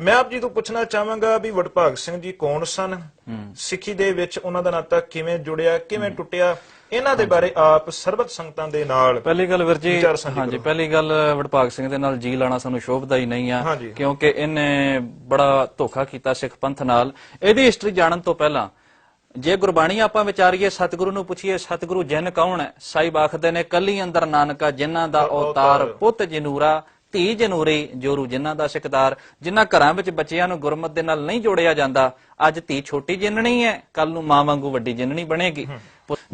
ਮੈਂ ਆਪ ਜੀ ਤੋਂ ਪੁੱਛਣਾ ਚਾਹਾਂਗਾ ਵੀ ਵਡਭਾਗ ਸਿੰਘ ਜੀ ਕੌਣ ਸਨ? ਸਿੱਖੀ ਦੇ ਵਿੱਚ ਉਹਨਾਂ ਦਾ ਨਾਤਾ ਕਿਵੇਂ ਜੁੜਿਆ ਕਿਵੇਂ ਟੁੱਟਿਆ? ਇਹਨਾਂ ਦੇ ਬਾਰੇ ਆਪ ਸਰਬਤ ਸੰਗਤਾਂ ਦੇ ਨਾਲ ਪਹਿਲੀ ਗੱਲ ਵੀਰ ਜੀ ਹਾਂਜੀ ਪਹਿਲੀ ਗੱਲ ਵਡਭਾਗ ਸਿੰਘ ਦੇ ਨਾਲ ਜੀ ਲਾਣਾ ਸਾਨੂੰ ਸ਼ੋਭਦਾ ਹੀ ਨਹੀਂ ਆ। ਕਿਉਂਕਿ ਇਹਨੇ ਬੜਾ ਧੋਖਾ ਕੀਤਾ ਸਿੱਖ ਪੰਥ ਨਾਲ। ਇਹਦੀ ਹਿਸਟਰੀ ਜਾਣਨ ਤੋਂ ਪਹਿਲਾਂ ਜੇ ਗੁਰਬਾਣੀ ਆਪਾਂ ਵਿਚਾਰੀਏ ਸਤਿਗੁਰੂ ਨੂੰ ਪੁੱਛੀਏ ਸਤਿਗੁਰੂ ਜਨ ਕੌਣ ਹੈ? ਸਾਈ ਆਖਦੇ ਨੇ ਕੱਲੀ ਅੰਦਰ ਨਾਨਕਾ ਜਿਨ੍ਹਾਂ ਦਾ ਅਵਤਾਰ ਪੁੱਤ ਜਨੂਰਾ ਧੀ ਜਨੂਰੀ ਜੋਰੂ ਜਿਨ੍ਹਾਂ ਦਾ ਸਿਕਦਾਰ ਜਿਨ੍ਹਾਂ ਘਰਾਂ ਵਿੱਚ ਬੱਚਿਆਂ ਨੂੰ ਗੁਰਮਤ ਦੇ ਨਾਲ ਨਹੀਂ ਜੋੜਿਆ ਜਾਂਦਾ ਅੱਜ ਧੀ ਛੋਟੀ ਜਿੰਨਣੀ ਹੈ ਕੱਲ ਨੂੰ ਮਾਂ ਵਾਂਗੂ ਵੱਡੀ ਜਿੰਨਣੀ ਬਣੇਗੀ।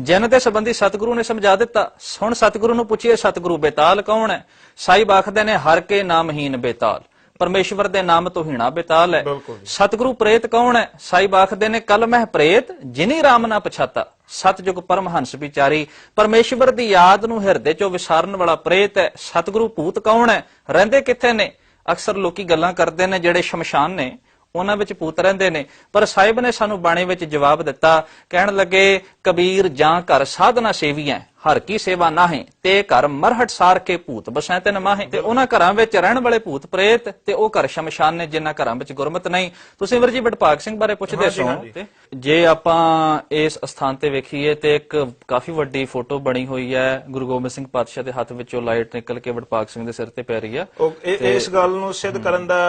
ਜਨ ਦੇ ਸੰਬੰਧੀ ਸਤਿਗੁਰੂ ਨੇ ਸਮਝਾ ਦਿੱਤਾ ਹੁਣ ਸਤਿਗੁਰੂ ਨੂੰ ਪੁੱਛੀਏ ਸਤਿਗੁਰੂ ਬੇਤਾਲ ਕੌਣ ਹੈ? ਸਾਈ ਆਖਦੇ ਨੇ ਹਰ ਕੇ ਨਾਮਹੀਨ ਬੇਤਾਲ। ਪਰਮੇਸ਼ਵਰ ਦੇ ਨਾਮ ਤੋਂ ਹੀਣਾ ਬੇਤਾਲ ਹੈ। ਸਤਿਗੁਰੂ ਪ੍ਰੇਤ ਕੌਣ ਹੈ? ਸਾਈ ਆਖਦੇ ਨੇ ਕਲ ਮਹਿ ਪ੍ਰੇਤ ਜਿਨੀ ਰਾਮ ਨਾ ਪਛਾਤਾ। ਸਤਜੁਗ ਪਰਮਹੰਸ ਵਿਚਾਰੀ ਪਰਮੇਸ਼ਵਰ ਦੀ ਯਾਦ ਨੂੰ ਹਿਰਦੇ ਚੋਂ ਵਿਸਾਰਨ ਵਾਲਾ ਪ੍ਰੇਤ ਹੈ। ਸਤਿਗੁਰੂ ਭੂਤ ਕੌਣ ਹੈ? ਰਹਿੰਦੇ ਕਿੱਥੇ ਨੇ? ਅਕਸਰ ਲੋਕੀ ਗੱਲਾਂ ਕਰਦੇ ਨੇ ਜਿਹੜੇ ਸ਼ਮਸ਼ਾਨ ਨੇ। ਉਹਨਾਂ ਵਿੱਚ ਭੂਤ ਰਹਿੰਦੇ ਨੇ। ਪਰ ਸਾਹਿਬ ਨੇ ਸਾਨੂੰ ਬਾਣੀ ਵਿੱਚ ਜਵਾਬ ਦਿੱਤਾ ਕਹਿਣ ਲੱਗੇ ਕਬੀਰ ਜਾਂ ਘਰ ਸਾਧਨਾ ਸੇਵੀਐ ਹਰ ਕੀ ਸੇਵਾ ਨਾਹੀਂ ਤੇ ਘਰ ਮਰਹਟ ਸਾਰ ਕੇ ਭੂਤ ਬਸੈ ਤੇ ਨਮਾਹੇ ਤੇ ਉਹਨਾਂ ਘਰਾਂ ਵਿੱਚ ਰਹਿਣ ਵਾਲੇ ਭੂਤ ਪ੍ਰੇਤ ਤੇ ਉਹ ਘਰ ਸ਼ਮਸ਼ਾਨ ਨੇ ਜਿਨ੍ਹਾਂ ਘਰਾਂ ਵਿੱਚ ਗੁਰਮਤ ਨਹੀਂ। ਤੁਸੀਂ ਵੀਰ ਜੀ ਵਡਭਾਗ ਸਿੰਘ ਬਾਰੇ ਪੁੱਛਦੇ ਸੋ। ਜੇ ਆਪਾਂ ਇਸ ਸਥਾਨ ਤੇ ਵੇਖੀਏ ਤੇ ਇੱਕ ਕਾਫੀ ਵੱਡੀ ਫੋਟੋ ਬਣੀ ਹੋਈ ਹੈ ਗੁਰੂ ਗੋਬਿੰਦ ਸਿੰਘ ਪਾਤਸ਼ਾਹ ਦੇ ਹੱਥ ਵਿੱਚੋਂ ਲਾਈਟ ਨਿਕਲ ਕੇ ਵਡਭਾਗ ਸਿੰਘ ਦੇ ਸਿਰ ਤੇ ਪੈ ਰਹੀ ਹੈ ਇਸ ਗੱਲ ਨੂੰ ਸਿੱਧ ਕਰਨ ਦਾ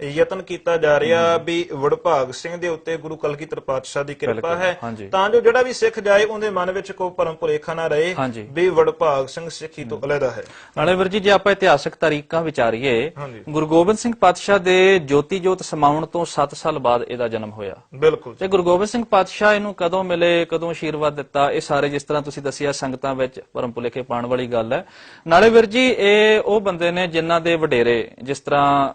ਯਤਨ ਕੀਤਾ ਜਾ ਰਿਹਾ ਵੀ ਵਡਭਾਗ ਸਿੰਘ ਦੇ ਉੱਤੇ ਗੁਰੂ ਕਲਗੀਧਰ ਪਾਤਸ਼ਾਹ ਦੀ ਕਿਰਪਾ ਹੈ। ਤਾਂ ਜੋ ਜਿਹੜਾ ਵੀ ਸਿੱਖ ਜਾਏ ਉਹਦੇ ਮਨ ਵਿੱਚ ਕੋਈ ਭਰਮ ਭੁਲੇਖਾ ਨਾ ਰਹੇ। ਵੀ ਵਡਭਾਗ ਸਿੰਘ ਸਿੱਖੀ ਤੋਂ ਅਲੱਗਾ ਹੈ। ਨਾਲੇ ਵੀਰ ਜੀ ਜੇ ਆਪਾਂ ਇਤਿਹਾਸਕ ਤਾਰੀਖਾਂ ਵਿਚਾਰੀਏ। ਗੁਰੂ ਗੋਬਿੰਦ ਸਿੰਘ ਪਾਤਸ਼ਾਹ ਦੇ ਜੋਤੀ ਜੋਤ ਸਮਾਉਣ ਤੋਂ 7 ਸਾਲ ਬਾਅਦ ਇਹਦਾ ਜਨਮ ਹੋਇਆ। ਬਿਲਕੁਲ ਤੇ ਗੁਰੂ ਗੋਬਿੰਦ ਸਿੰਘ ਪਾਤਸ਼ਾਹ ਇਹਨੂੰ ਕਦੋਂ ਮਿਲੇ ਕਦੋਂ ਆਸ਼ੀਰਵਾਦ ਦਿੱਤਾ ਇਹ ਸਾਰੇ ਜਿਸ ਤਰ੍ਹਾਂ ਤੁਸੀਂ ਦੱਸਿਆ ਸੰਗਤਾਂ ਵਿੱਚ ਪਰਮ ਭੁਲੇਖੇ ਪਾਉਣ ਵਾਲੀ ਗੱਲ ਹੈ। ਨਾਲੇ ਵੀਰ ਜੀ ਇਹ ਉਹ ਬੰਦੇ ਨੇ ਜਿਨ੍ਹਾਂ ਦੇ ਵਡੇਰੇ ਜਿਸ ਤਰ੍ਹਾਂ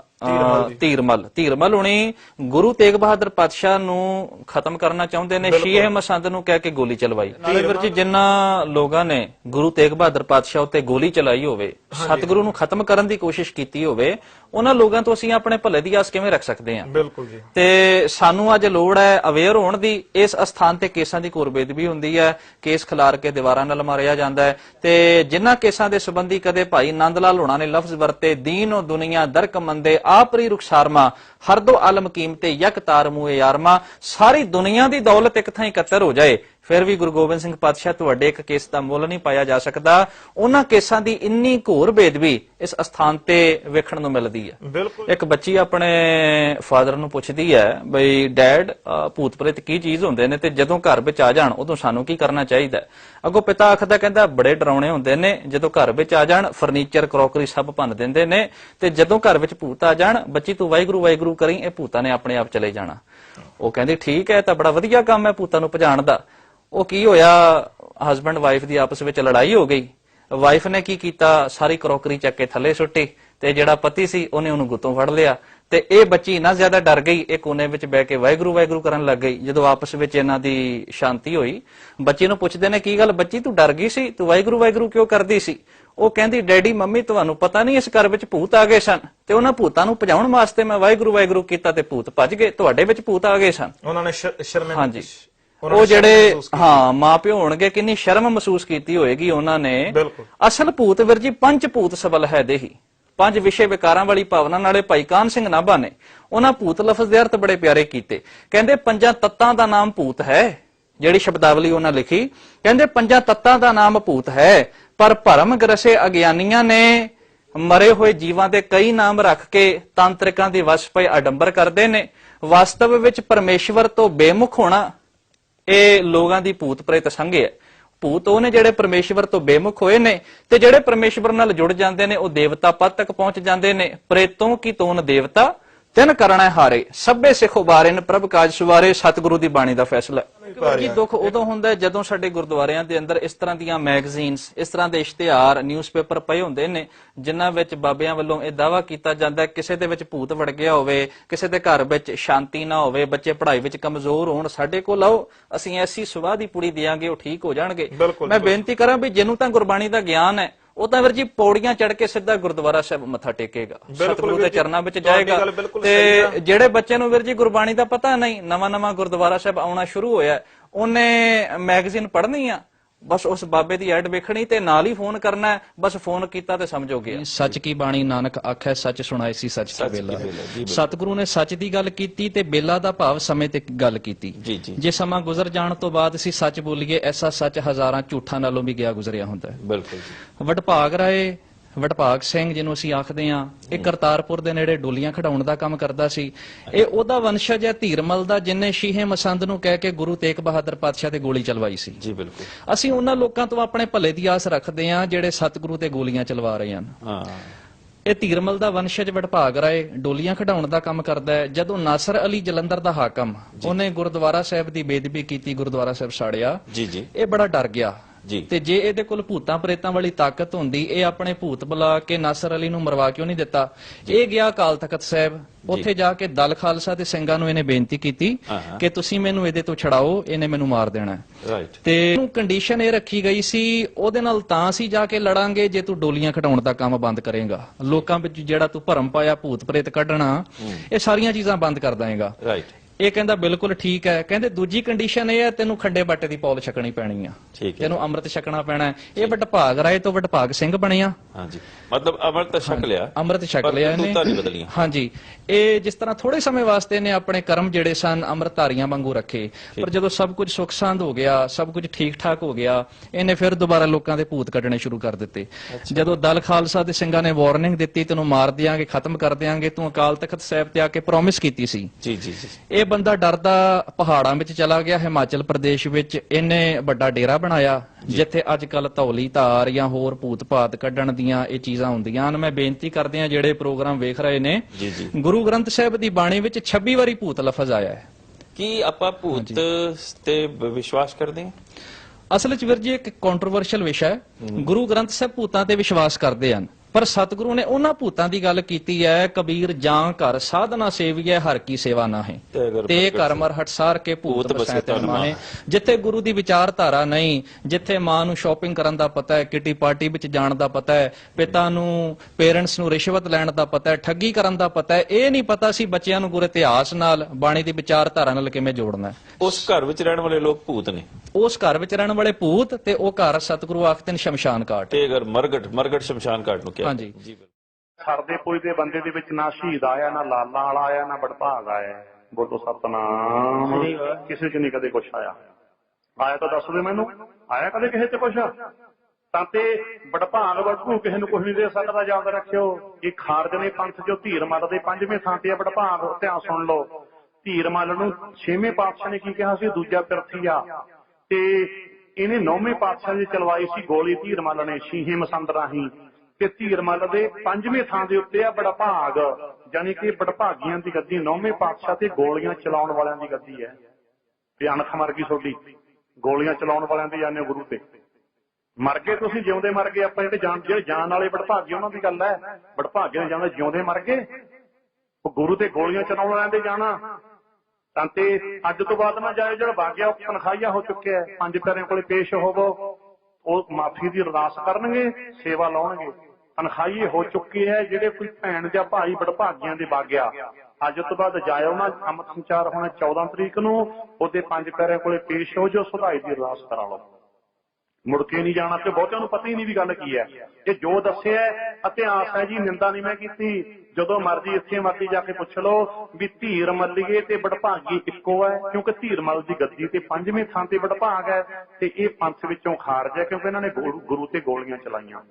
ਧੀਰਮਲ ਧੀਰਮਲ ਹੁਣੀ ਗੁਰੂ ਤੇਗ ਬਹਾਦਰ ਪਾਤਸ਼ਾਹ ਨੂੰ ਖਤਮ ਕਰਨਾ ਚਾਹੁੰਦੇ ਨੇ ਸ਼ੀਹ ਮਸੰਦ ਨੂੰ ਕਹਿ ਕੇ ਗੋਲੀ ਚਲਵਾਈ। ਵੀਰ ਜੀ ਜਿਨ੍ਹਾਂ ਲੋਕਾਂ ਨੇ ਗੁਰੂ ਤੇਗ ਬਹਾਦਰ ਪਾਤਸ਼ਾਹ ਉੱਤੇ ਗੋਲੀ ਚਲਾਈ ਹੋਵੇ ਸਤਿਗੁਰੂ ਨੂੰ ਖਤਮ ਕਰਨ ਦੀ ਕੋਸ਼ਿਸ਼ ਕੀਤੀ ਹੋਵੇ ਉਹਨਾਂ ਲੋਕਾਂ ਤੋਂ ਅਸੀਂ ਆਪਣੇ ਭਲੇ ਦੀ ਆਸ ਕਿਵੇਂ ਰੱਖ ਸਕਦੇ ਹਾਂ? ਬਿਲਕੁਲ ਜੀ। ਤੇ ਸਾਨੂੰ ਅੱਜ ਲੋੜ ਹੈ ਅਵੇਅਰ ਹੋਣ ਦੀ ਇਸ ਅਸਥਾਨ ਤੇ ਕੇਸਾਂ ਦੀ ਕੁਰਬੇਦਬੀ ਹੁੰਦੀ ਹੈ ਕੇਸ ਖਿਲਾਰ ਕੇ ਦੀਵਾਰਾਂ ਨਾਲ ਮਾਰਿਆ ਜਾਂਦਾ ਹੈ ਤੇ ਜਿਨ੍ਹਾਂ ਕੇਸਾਂ ਦੇ ਸੰਬੰਧੀ ਕਦੇ ਭਾਈ ਨੰਦ ਲਾਲ ਹੋਣਾ ਨੇ ਲਫ਼ਜ਼ ਵਰਤੇ ਦੀਨੋ ਦੁਨੀਆ ਦਰਕ ਮੰਦੇ ਆਪਰੀ ਰੁਖਸਾਰਮਾ ਹਰਦੋ ਆਲਮ ਕੀਮਤੇ ਯਕ ਤਾਰ ਯਾਰਮਾ, ਸਾਰੀ ਦੁਨੀਆ ਦੀ ਦੌਲਤ ਇੱਕ ਥਾਂ ਇਕੱਤਰ ਹੋ ਜਾਏ। ਫਿਰ ਵੀ ਗੁਰੂ ਗੋਬਿੰਦ ਸਿੰਘ ਪਾਤਸ਼ਾਹ ਤੁਹਾਡੇ ਇੱਕ ਕੇਸ ਦਾ ਮੁੱਲ ਨਹੀਂ ਪਾਇਆ ਜਾ ਸਕਦਾ। ਉਹਨਾਂ ਕੇਸਾਂ ਦੀ ਇੰਨੀ ਘੋਰ ਬੇਦਬੀ ਇਸ ਅਸਥਾਨ ਤੇ ਵੇਖਣ ਨੂੰ ਮਿਲਦੀ ਹੈ। ਇੱਕ ਬੱਚੀ ਆਪਣੇ ਫਾਦਰ ਨੂੰ ਪੁੱਛਦੀ ਹੈ ਬਈ ਡੈਡ ਭੂਤ ਪ੍ਰੇਤ ਕੀ ਚੀਜ਼ ਹੁੰਦੇ ਨੇ ਤੇ ਜਦੋਂ ਘਰ ਵਿੱਚ ਆ ਜਾਣ ਉਦੋਂ ਸਾਨੂੰ ਕੀ ਕਰਨਾ ਚਾਹੀਦਾ? ਅੱਗੋਂ ਪਿਤਾ ਆਖਦਾ ਕਹਿੰਦਾ ਬੜੇ ਡਰਾਉਣੇ ਹੁੰਦੇ ਨੇ ਜਦੋਂ ਘਰ ਵਿੱਚ ਆ ਜਾਣ ਫਰਨੀਚਰ ਕਰੋਕਰੀ ਸਭ ਭੰਨ ਦਿੰਦੇ ਨੇ ਤੇ ਜਦੋਂ ਘਰ ਵਿੱਚ ਭੂਤ ਆ ਜਾਣ ਬੱਚੀ ਤੂੰ ਵਾਹਿਗੁਰੂ ਵਾਹਿਗੁਰੂ ਕਰੀ ਇਹ ਭੂਤਾਂ ਨੇ ਆਪਣੇ ਆਪ ਚਲੇ ਜਾਣਾ। ਉਹ ਕਹਿੰਦੀ ਠੀਕ ਹੈ ਤਾਂ ਬੜਾ ਵਧੀਆ ਕੰਮ ਹੈ ਭੂਤਾਂ ਨੂੰ ਭਜਾਣ ਦਾ। ਉਹ ਕੀ ਹੋਇਆ? ਹਸਬੰਡ ਵਾਈਫ ਦੀ ਆਪਸ ਵਿੱਚ ਲੜਾਈ ਹੋ ਗਈ। ਵਾਈਫ ਨੇ ਕੀ ਕੀਤਾ? ਸਾਰੀ ਕਰੋਕਰੀ ਚੱਕ ਕੇ ਥੱਲੇ ਸੁੱਟੀ ਤੇ ਜਿਹੜਾ ਪਤੀ ਸੀ ਉਹਨੇ ਉਹਨੂੰ ਗੁੱਤੋਂ ਫੜ ਲਿਆ। ਤੇ ਇਹ ਬੱਚੀ ਨਾ ਜ਼ਿਆਦਾ ਡਰ ਗਈ ਇਹ ਕੋਨੇ ਵਿੱਚ ਬਹਿ ਕੇ ਵਾਹਿਗੁਰੂ ਵਾਹਿਗੁਰੂ ਕਰਨ ਲੱਗ ਗਈ। ਜਦੋਂ ਆਪਸ ਵਿੱਚ ਇਹਨਾਂ ਦੀ ਸ਼ਾਂਤੀ ਹੋਈ ਬੱਚੀ ਨੂੰ ਪੁੱਛਦੇ ਨੇ ਕੀ ਗੱਲ ਬੱਚੀ ਤੂੰ ਡਰ ਗਈ ਸੀ? ਤੂੰ ਵਾਹਿਗੁਰੂ ਵਾਹਿਗੁਰੂ ਕਿਉਂ ਕਰਦੀ ਸੀ? ਉਹ ਕਹਿੰਦੀ ਡੈਡੀ ਮੰਮੀ ਤੁਹਾਨੂੰ ਪਤਾ ਨਹੀਂ ਇਸ ਘਰ ਵਿੱਚ ਭੂਤ ਆ ਗਏ ਸਨ ਤੇ ਉਹਨਾਂ ਭੂਤਾਂ ਨੂੰ ਭਜਾਉਣ ਵਾਸਤੇ ਮੈਂ ਵਾਹਿਗੁਰੂ ਵਾਹਿਗੁਰੂ ਕੀਤਾ ਤੇ ਭੂਤ ਭੱਜ ਗਏ। ਤੁਹਾਡੇ ਵਿੱਚ ਭੂਤ ਆ ਗਏ ਸਨ। ਉਹਨਾਂ ਨੇ ਸ਼ਰ- ਸ਼ਰਮਿੰਦ ਹਾਂਜੀ। ਉਹਨਾਂ ਉਹ ਜਿਹੜੇ। ਹਾਂ ਮਾਪਿਓ ਹੋਣਗੇ ਕਿੰਨੀ ਸ਼ਰਮ ਮਹਿਸੂਸ ਕੀਤੀ ਹੋਏਗੀ ਉਹਨਾਂ ਨੇ। ਅਸਲ ਭੂਤ ਵੀਰ ਜੀ ਪੰਜ ਭੂਤ ਸਬਲ ਹੈ ਦੇਹੀ। ਪੰਜ ਵਿਸ਼ੇ ਵਿਕਾਰਾਂ ਵਾਲੀ ਭਾਵਨਾ ਨਾਲੇ ਭਾਈ ਕਾਨ ਸਿੰਘ ਨਾਭਾ ਨੇ ਉਹਨਾਂ ਭੂਤ ਲਫ਼ਜ਼ ਦੇ ਅਰਥ ਬੜੇ ਪਿਆਰੇ ਕੀਤੇ। ਕਹਿੰਦੇ ਪੰਜਾਂ ਤੱਤਾਂ ਦਾ ਨਾਮ ਭੂਤ ਹੈ ਜਿਹੜੀ ਸ਼ਬਦਾਵਲੀ ਉਹਨਾਂ ਲਿਖੀ। ਕਹਿੰਦੇ ਪੰਜਾਂ ਤੱਤਾਂ ਦਾ ਨਾਮ ਭੂਤ ਹੈ ਪਰ ਭਰਮ ਗਰਸੇ ਅਗਿਆਨੀਆਂ ਨੇ ਮਰੇ ਹੋਏ ਜੀਵਾਂ ਦੇ ਕਈ ਨਾਮ ਰੱਖ ਕੇ ਤਾਂਤਰਿਕਾਂ ਦੀ ਵਸ ਪਈ ਅਡੰਬਰ ਕਰਦੇ ਨੇ। ਵਾਸਤਵ ਵਿੱਚ ਪਰਮੇਸ਼ਵਰ ਤੋਂ ਬੇਮੁਖ ਹੋਣਾ ਇਹ ਲੋਕਾਂ ਦੀ ਭੂਤ ਪ੍ਰੇਤ ਸੰਘੇ ਹੈ। ਭੂਤ ਉਹ ਨੇ ਜਿਹੜੇ ਪਰਮੇਸ਼ਵਰ ਤੋਂ ਬੇਮੁਖ ਹੋਏ ਨੇ ਤੇ ਜਿਹੜੇ ਪਰਮੇਸ਼ਵਰ ਨਾਲ ਜੁੜ ਜਾਂਦੇ ਨੇ, ਉਹ ਦੇਵਤਾ ਪਦ ਤੱਕ ਪਹੁੰਚ ਜਾਂਦੇ ਨੇ। ਪ੍ਰੇਤੋਂ ਕੀ ਤੋਨ ਦੇਵਤਾ? ਤਿਨ ਕਰਣਾ ਹਾਰੇ। ਸਭੇ ਸਿਖੋ ਬਾਰੇ ਨੇ ਪ੍ਰਭ ਕਾਜ ਸੁਵਾਰੇ ਸਤਿਗੁਰੂ ਦੀ ਬਾਣੀ ਦਾ ਫੈਸਲਾ। ਜੀ ਦੁੱਖ ਉਦੋਂ ਹੁੰਦਾ ਜਦੋਂ ਸਾਡੇ ਗੁਰਦੁਆਰਿਆਂ ਦੇ ਅੰਦਰ ਇਸ ਤਰ੍ਹਾਂ ਦੀਆਂ ਮੈਗਜ਼ੀਨਸ ਇਸ ਤਰ੍ਹਾਂ ਦੇ ਇਸ਼ਤਿਹਾਰ ਨਿਊਜ਼ਪੇਪਰ ਪਏ ਹੁੰਦੇ ਨੇ ਜਿਨ੍ਹਾਂ ਵਿੱਚ ਬਾਬਿਆਂ ਵੱਲੋਂ ਇਹ ਦਾਵਾ ਕੀਤਾ ਜਾਂਦਾ ਕਿਸੇ ਦੇ ਵਿੱਚ ਭੂਤ ਵੜ ਗਿਆ ਹੋਵੇ ਕਿਸੇ ਦੇ ਘਰ ਵਿੱਚ ਸ਼ਾਂਤੀ ਨਾ ਹੋਵੇ ਬੱਚੇ ਪੜ੍ਹਾਈ ਵਿੱਚ ਕਮਜ਼ੋਰ ਹੋਣ ਸਾਡੇ ਕੋਲ ਆਓ ਅਸੀਂ ਐਸੀ ਸੁਭਾਅ ਦੀ ਪੁੜੀ ਦਿਆਂਗੇ ਉਹ ਠੀਕ ਹੋ ਜਾਣਗੇ। ਮੈਂ ਬੇਨਤੀ ਕਰਾਂ ਵੀ ਜਿਹਨੂੰ ਤਾਂ ਗੁਰਬਾਣੀ ਦਾ ਗਿਆਨ ਹੈ ਉਹ ਤਾਂ ਵੀਰ ਜੀ ਪੌੜੀਆਂ ਚੜ ਕੇ ਸਿੱਧਾ ਗੁਰਦੁਆਰਾ ਸਾਹਿਬ ਮੱਥਾ ਟੇਕੇਗਾ। ਸਤਿਗੁਰੂ ਦੇ ਚਰਨਾਂ ਵਿੱਚ ਜਾਏਗਾ। ਤੇ ਜਿਹੜੇ ਬੱਚੇ ਨੂੰ ਵੀਰ ਜੀ ਗੁਰਬਾਣੀ ਦਾ ਪਤਾ ਨਹੀਂ ਨਵਾਂ ਨਵਾਂ ਗੁਰਦੁਆਰਾ ਸਾਹਿਬ ਆਉਣਾ ਸ਼ੁਰੂ ਹੋਇਆ ਉਹਨੇ ਮੈਗਜ਼ੀਨ ਪੜ੍ਹਨੀ ਆ। ਬਸ ਉਸ ਬਾਬੇ ਦੀ ਐਡ ਵੇਖਣੀ ਤੇ ਨਾਲ ਹੀ ਫੋਨ ਕਰਨਾ ਬਸ ਫੋਨ ਕੀਤਾ ਤੇ ਸਮਝੋ ਗਿਆ। ਸੱਚ ਕੀ ਬਾਣੀ ਨਾਨਕ ਆਖੈ ਸੱਚ ਸੁਣਾਏ ਸੀ ਸੱਚ ਕੀ ਵੇਲਾ ਸਤਿਗੁਰੂ ਨੇ ਸੱਚ ਦੀ ਗੱਲ ਕੀਤੀ ਤੇ ਬੇਲਾ ਦਾ ਭਾਵ ਸਮੇਂ ਤੇ ਗੱਲ ਕੀਤੀ। ਜੀ, ਸਮਾਂ ਗੁਜ਼ਰ ਜਾਣ ਤੋਂ ਬਾਅਦ ਅਸੀਂ ਸੱਚ ਬੋਲੀਏ ਐਸਾ ਸੱਚ ਹਜ਼ਾਰਾਂ ਝੂਠਾਂ ਨਾਲੋਂ ਵੀ ਗਿਆ ਗੁਜ਼ਰਿਆ ਹੁੰਦਾ ਹੈ। ਬਿਲਕੁਲ ਵਡਭਾਗ ਰਾਏ ਵਡਭਾਗ ਸਿੰਘ ਜਿਹਨੂੰ ਅਸੀਂ ਆਖਦੇ ਹਾਂ ਇਹ ਕਰਤਾਰਪੁਰ ਦੇ ਨੇੜੇ ਡੋਲੀਆਂ ਖਡਾਉਣ ਦਾ ਕੰਮ ਕਰਦਾ ਸੀ। ਇਹ ਉਹਦਾ ਵੰਸ਼ਜ ਹੈ ਧੀਰਮਲ ਦਾ ਜਿਨੇ ਸ਼ੀਹੇ ਮਸੰਦ ਨੂੰ ਕਹਿ ਕੇ ਗੁਰੂ ਤੇਗ ਬਹਾਦਰ ਪਾਤਸ਼ਾਹ ਤੇ ਗੋਲੀ ਚਲਵਾਈ ਸੀ। ਜੀ ਬਿਲਕੁਲ। ਅਸੀਂ ਉਹਨਾਂ ਲੋਕਾਂ ਤੋਂ ਆਪਣੇ ਭਲੇ ਦੀ ਆਸ ਰੱਖਦੇ ਹਾਂ ਜਿਹੜੇ ਸਤਿਗੁਰੂ ਤੇ ਗੋਲੀਆਂ ਚਲਵਾ ਰਹੇ ਹਨ। ਹਾਂ। ਇਹ ਧੀਰਮਲ ਦਾ ਵੰਸ਼ਜ ਵਡਭਾਗ ਰਾਏ ਡੋਲੀਆਂ ਖਡਾਉਣ ਦਾ ਕੰਮ ਕਰਦਾ ਹੈ। ਜਦੋਂ ਨਾਸਰ ਅਲੀ ਜਲੰਧਰ ਦਾ ਹਾਕਮ ਉਹਨੇ ਗੁਰਦੁਆਰਾ ਸਾਹਿਬ ਦੀ ਬੇਦਬੀ ਕੀਤੀ ਗੁਰਦੁਆਰਾ ਸਾਹਿਬ ਸਾੜਿਆ। ਜੀ ਜੀ। ਇਹ ਬੜਾ ਡਰ ਗਿਆ। ਤੇ ਜੇ ਇਹਦੇ ਕੋਲ ਭੂਤਾਂ ਪ੍ਰੇਤਾਂ ਵਾਲੀ ਤਾਕਤ ਹੁੰਦੀ ਇਹ ਆਪਣੇ ਭੂਤ ਬੁਲਾ ਕੇ ਨਾਸਰ ਅਲੀ ਨੂੰ ਮਰਵਾ ਕਿਉਂ ਨਹੀਂ ਦਿੱਤਾ? ਇਹ ਗਿਆ ਅਕਾਲ ਤਖਤ ਸਾਹਿਬ। ਉੱਥੇ ਜਾ ਕੇ ਦਲ ਖਾਲਸਾ ਤੇ ਸਿੰਘਾਂ ਨੂੰ ਇਹਨੇ ਬੇਨਤੀ ਕੀਤੀ। ਕਿ ਤੁਸੀਂ ਮੈਨੂੰ ਇਹਦੇ ਤੋਂ ਛਡਾਓ ਇਹਨੇ ਮੈਨੂੰ ਮਾਰ ਦੇਣਾ। ਰਾਈਟ ਤੇ ਇਹਨੂੰ ਕੰਡੀਸ਼ਨ ਇਹ ਰੱਖੀ ਗਈ ਸੀ ਉਹਦੇ ਨਾਲ ਤਾਂ ਅਸੀਂ ਜਾ ਕੇ ਲੜਾਂਗੇ ਜੇ ਤੂੰ ਡੋਲੀਆਂ ਖਡਾਉਣ ਦਾ ਕੰਮ ਬੰਦ ਕਰੇਗਾ। ਲੋਕਾਂ ਵਿੱਚ ਜਿਹੜਾ ਤੂੰ ਭਰਮ ਪਾਇਆ ਭੂਤ ਪ੍ਰੇਤ ਕੱਢਣਾ ਇਹ ਸਾਰੀਆਂ ਚੀਜ਼ਾਂ ਬੰਦ ਕਰ ਦੇਗਾ ਰਾਈਟ ਇਹ ਕਹਿੰਦਾ ਬਿਲਕੁਲ ਠੀਕ ਹੈ। ਕਹਿੰਦੇ ਦੂਜੀ ਕੰਡੀਸ਼ਨ ਇਹ ਹੈ ਤੈਨੂੰ ਖੰਡੇ ਬਾਟੇ ਦੀ ਪੌਲ ਛਕਣੀ ਪੈਣੀ ਆ। ਤੈਨੂੰ ਅੰਮ੍ਰਿਤ ਛਕਣਾ ਪੈਣਾ ਹੈ। ਇਹ ਵਡਭਾਗ ਰਾਏ ਤੋਂ ਵਡਭਾਗ ਸਿੰਘ ਬਣਿਆ ਹਾਂਜੀ। ਮਤਲਬ ਅਮਰਤ ਛਕ ਲਿਆ ਅੰਮ੍ਰਿਤ ਛਕ ਲਿਆ ਇਹਨੇ। ਹਾਂਜੀ। ਇਹ ਜਿਸ ਤਰ੍ਹਾਂ ਥੋੜੇ ਸਮੇਂ ਵਾਸਤੇ ਨੇ ਆਪਣੇ ਕਰਮ ਜਿਹੜੇ ਸਨ ਅੰਮ੍ਰਿਤਧਾਰੀਆਂ ਵਾਂਗੂ ਰੱਖੇ। ਪਰ ਜਦੋਂ ਸਭ ਕੁਝ ਸੁੱਖ ਸੰਦ ਹੋ ਗਿਆ ਸਭ ਕੁਝ ਠੀਕ ਠਾਕ ਹੋ ਗਿਆ ਇਹਨੇ ਫਿਰ ਦੁਬਾਰਾ ਲੋਕਾਂ ਦੇ ਭੂਤ ਕੱਢਣੇ ਸ਼ੁਰੂ ਕਰ ਦਿੱਤੇ। ਜਦੋਂ ਦਲ ਖਾਲਸਾ ਦੇ ਸਿੰਘਾਂ ਨੇ ਵਾਰਨਿੰਗ ਦਿੱਤੀ ਤੈਨੂੰ ਮਾਰ ਦਿਆਂਗੇ ਖਤਮ ਕਰ ਦਿਆਂਗੇ ਤੂੰ ਅਕਾਲ ਤਖਤ ਸਾਹਿਬ ਤੇ ਆ ਕੇ ਪ੍ਰੋਮਿਸ ਕੀਤੀ ਸੀ। ਜੀ ਜੀ ਜੀ। ਇਹ ਬੰਦਾ ਡਰਦਾ ਪਹਾੜਾਂ ਵਿੱਚ ਚਲਾ ਗਿਆ ਹਿਮਾਚਲ ਪ੍ਰਦੇਸ਼ ਵਿੱਚ ਇਹਨੇ ਵੱਡਾ ਡੇਰਾ ਬਣਾਇਆ ਜਿੱਥੇ ਅੱਜ ਕੱਲ ਧੌਲੀ ਧਾਰ ਜਾਂ ਹੋਰ ਭੂਤ ਭਾਤ ਕੱਢਣ ਦੀਆਂ ਇਹ ਚੀਜ਼ਾਂ ਹੁੰਦੀਆਂ ਹਨ। ਮੈਂ ਬੇਨਤੀ ਕਰਦੇ ਆ ਜਿਹੜੇ ਪ੍ਰੋਗਰਾਮ ਵੇਖ ਰਹੇ ਨੇ ਗੁਰੂ ਗ੍ਰੰਥ ਸਾਹਿਬ ਦੀ ਬਾਣੀ ਵਿੱਚ 26 ਵਾਰੀ ਭੂਤ ਲਫ਼ਜ਼ ਆਇਆ ਹੈ। ਕੀ ਆਪਾਂ ਭੂਤ ਤੇ ਵਿਸ਼ਵਾਸ ਕਰਦੇ ਹਾਂ? ਅਸਲ ਵਿੱਚ ਵੀਰ ਜੀ ਇੱਕ ਕੰਟਰੋਵਰਸ਼ੀਅਲ ਵਿਸ਼ਾ ਹੈ। ਗੁਰੂ ਗ੍ਰੰਥ ਸਾਹਿਬ ਭੂਤਾਂ ਤੇ ਵਿਸ਼ਵਾਸ ਕਰਦੇ ਹਨ। ਪਰ ਸਤਿਗੁਰੂ ਨੇ ਉਹਨਾਂ ਭੂਤਾਂ ਦੀ ਗੱਲ ਕੀਤੀ ਹੈ ਕਬੀਰ ਜਾਂ ਘਰ ਸਾਧਨਾ ਸੇਵੀਐ ਹਰ ਕੀ ਸੇਵਾ ਨਾਹੀਂ ਤੇ ਅਗਰ ਤੇ ਕਰ ਮਰ ਹਟਸਾਰ ਕੇ ਭੂਤ ਬਸੈ ਤਨ ਮਾਹੇ। ਜਿੱਥੇ ਗੁਰੂ ਦੀ ਵਿਚਾਰਧਾਰਾ ਨਹੀਂ ਜਿੱਥੇ ਮਾਂ ਨੂੰ ਸ਼ਾਪਿੰਗ ਕਰਨ ਦਾ ਪਤਾ ਹੈ ਕਿਟੀ ਪਾਰਟੀ ਵਿੱਚ ਜਾਣ ਦਾ ਪਤਾ ਹੈ ਪਿਤਾ ਨੂੰ ਪੇਰੈਂਟਸ ਨੂੰ ਰਿਸ਼ਵਤ ਲੈਣ ਦਾ ਪਤਾ ਹੈ ਠੱਗੀ ਕਰਨ ਦਾ ਪਤਾ ਹੈ ਇਹ ਨਹੀਂ ਪਤਾ ਸੀ ਬੱਚਿਆਂ ਨੂੰ ਗੁਰ ਇਤਿਹਾਸ ਨਾਲ ਬਾਣੀ ਦੀ ਵਿਚਾਰਧਾਰਾ ਨਾਲ ਕਿਵੇਂ ਜੋੜਨਾ ਉਸ ਘਰ ਵਿੱਚ ਰਹਿਣ ਵਾਲੇ ਲੋਕ ਭੂਤ ਨੇ। ਉਸ ਘਰ ਵਿੱਚ ਰਹਿਣ ਵਾਲੇ ਭੂਤ ਤੇ ਉਹ ਘਰ ਸਤਿਗੁਰੂ ਆਖਦੇ ਨੇ ਸ਼ਮਸ਼ਾਨ ਘਾਟ। ਤੇ ਅਗਰ ਮਰਗਟ ਮਰਗਟ ਸ਼ਮਸ਼ਾਨ ਘਾਟ ਨੂੰ ਕਿਹਾ ਹਾਂਜੀ। ਜੀ ਬਿਲਕੁਲ। ਸਰਦੇ ਪੁੱਜਦੇ ਬੰਦੇ ਦੇ ਵਿੱਚ ਨਾ ਸ਼ਹੀਦ ਆਇਆ ਨਾ ਲਾਲਾਂ ਵਾਲਾ ਆਇਆ ਨਾ ਬੜਭਾਗ ਆਇਆ। ਬੋਲੋ ਸਤਨਾਮ। ਕਿਸੇ ਚ ਨਹੀਂ ਕਦੇ ਕੁਛ ਆਇਆ। ਆਇਆ ਤਾਂ ਦੱਸ ਦੇ ਮੈਨੂੰ। ਆਇਆ ਕਦੇ ਕਿਸੇ ਚ ਕੁਛ? ਤਾਂ ਤੇ ਬੜਭਾਗ ਵਰਗੂ ਕਿਸੇ ਨੂੰ ਕੁਝ ਨਹੀਂ ਦੇ ਸਕਦਾ ਯਾਦ ਰੱਖਿਓ। ਇਹ ਖਾਰਜ ਨੇ ਪੰਥ ਜੋ ਧੀਰ ਮੱਲ ਦੇ ਪੰਜਵੇਂ ਥਾਂ ਤੇ ਬੜਭਾਗ ਧਿਆਨ ਸੁਣ ਲਓ। ਧੀਰ ਮੱਲ ਨੂੰ ਛੇਵੇਂ ਪਾਤਸ਼ਾਹ ਨੇ ਕੀ ਕਿਹਾ ਸੀ? ਦੂਜਾ ਪਿਰਥੀ ਆ ਤੇ ਇਹਨੇ ਨੌਵੇਂ ਪਾਤਸ਼ਾਹ ਦੀ ਚਲਵਾਈ ਸੀ ਗੋਲੀ ਧੀਰ ਮੱਲ ਨੇ ਸ਼ੀਹੇ ਮਸੰਦ ਰਾਹੀਂ। ਤੇ ਧੀਰ ਮੱਲ ਦੇ ਪੰਜਵੇਂ ਥਾਂ ਦੇ ਉੱਤੇ ਆ ਬੜਾ ਭਾਗ ਯਾਨੀ ਕਿ ਬੜਭਾਗੀਆਂ ਦੀ ਗੱਦੀ, ਨੌਵੇਂ ਪਾਤਸ਼ਾਹ ਤੇ ਗੋਲੀਆਂ ਚਲਾਉਣ ਵਾਲਿਆਂ ਦੀ ਗੱਦੀ ਹੈ। ਤੇ ਅਣਖ ਮਰ ਗਈ ਤੁਹਾਡੀ। ਗੋਲੀਆਂ ਚਲਾਉਣ ਵਾਲਿਆਂ ਦੀ ਜਾਣੇ ਗੁਰੂ ਤੇ। ਮਰ ਗਏ ਤੁਸੀਂ, ਜਿਉਂਦੇ ਮਰ ਗਏ। ਆਪਾਂ ਜਿਹੜੇ ਜਾਨ ਜਿਹੜੇ ਜਾਨ ਵਾਲੇ ਬੜਭਾਗੇ ਉਹਨਾਂ ਦੀ ਗੱਲ ਹੈ। ਬੜਭਾਗੇ ਨੇ ਜਾਂਦੇ ਜਿਉਂਦੇ ਮਰ ਗਏ। ਉਹ ਗੁਰੂ ਤੇ ਗੋਲੀਆਂ ਚਲਾਉਣ ਵਾਲਿਆਂ ਦੇ ਜਾਣਾ। ਤਾਂ ਤੇ ਅੱਜ ਤੋਂ ਬਾਅਦ ਨਾ ਜਾਇਓ, ਜਿਹੜਾ ਭਾਗਿਆ ਉਹ ਤਨਖਾਹੀਆ ਹੋ ਚੁੱਕਿਆ ਹੈ। ਪੰਜ ਪਿਆਰਿਆਂ ਕੋਲੇ ਪੇਸ਼ ਹੋਵੋ। ਉਹ ਮਾਫੀ ਦੀ ਅਰਦਾਸ ਕਰਨਗੇ, ਸੇਵਾ ਲਾਉਣਗੇ। ਤਨਖਾਹੀਏ ਹੋ ਚੁੱਕੇ ਹੈ, ਜਿਹੜੇ ਕੋਈ ਭੈਣ ਜਾਂ ਭਾਈ ਬੜਭਾਗੀਆਂ ਦੇ ਬਾਗਿਆ। ਅੱਜ ਤੋਂ ਬਾਅਦ ਜਾਇਓ ਨਾ ਅੰਮ੍ਰਿਤ ਸੰਚਾਰ ਹੋਣਾ 14 ਤਰੀਕ ਨੂੰ, ਉਹਦੇ ਪੰਜ ਪੈਰਿਆਂ ਕੋਲੇ ਪੇਸ਼ ਹੋ ਜੋ ਸੁਧਾਈ ਦੀ ਅਰਦਾਸ ਕਰਾ ਲਓ। ਮੁੜ ਕੇ ਨਹੀਂ ਜਾਣਾ ਤੇ ਬਹੁਤਿਆਂ ਨੂੰ ਪਤਾ ਹੀ ਨਹੀਂ ਵੀ ਗੱਲ ਕੀ ਹੈ। ਇਹ ਜੋ ਦੱਸਿਆ ਇਤਿਹਾਸ ਹੈ ਜੀ, ਨਿੰਦਾ ਨਹੀਂ ਮੈਂ ਕੀਤੀ। ਜਦੋਂ ਮਰਜ਼ੀ ਇੱਥੇ ਮਰਜ਼ੀ ਜਾ ਕੇ ਪੁੱਛ ਲਓ ਵੀ ਧੀਰ ਮੱਲੀਏ ਤੇ ਬੜਭਾਗੀ ਇੱਕੋ ਹੈ, ਕਿਉਂਕਿ ਧੀਰ ਮੱਲ ਦੀ ਗੱਦੀ ਤੇ ਪੰਜਵੇਂ ਥਾਂ ਤੇ ਬੜਭਾਗ ਹੈ, ਤੇ ਇਹ ਪੰਥ ਵਿੱਚੋਂ ਖਾਰਜ ਹੈ, ਕਿਉਂਕਿ ਇਹਨਾਂ ਨੇ ਗੁਰੂ ਗੁਰੂ ਤੇ ਗੋਲੀਆਂ ਚਲਾਈਆਂ।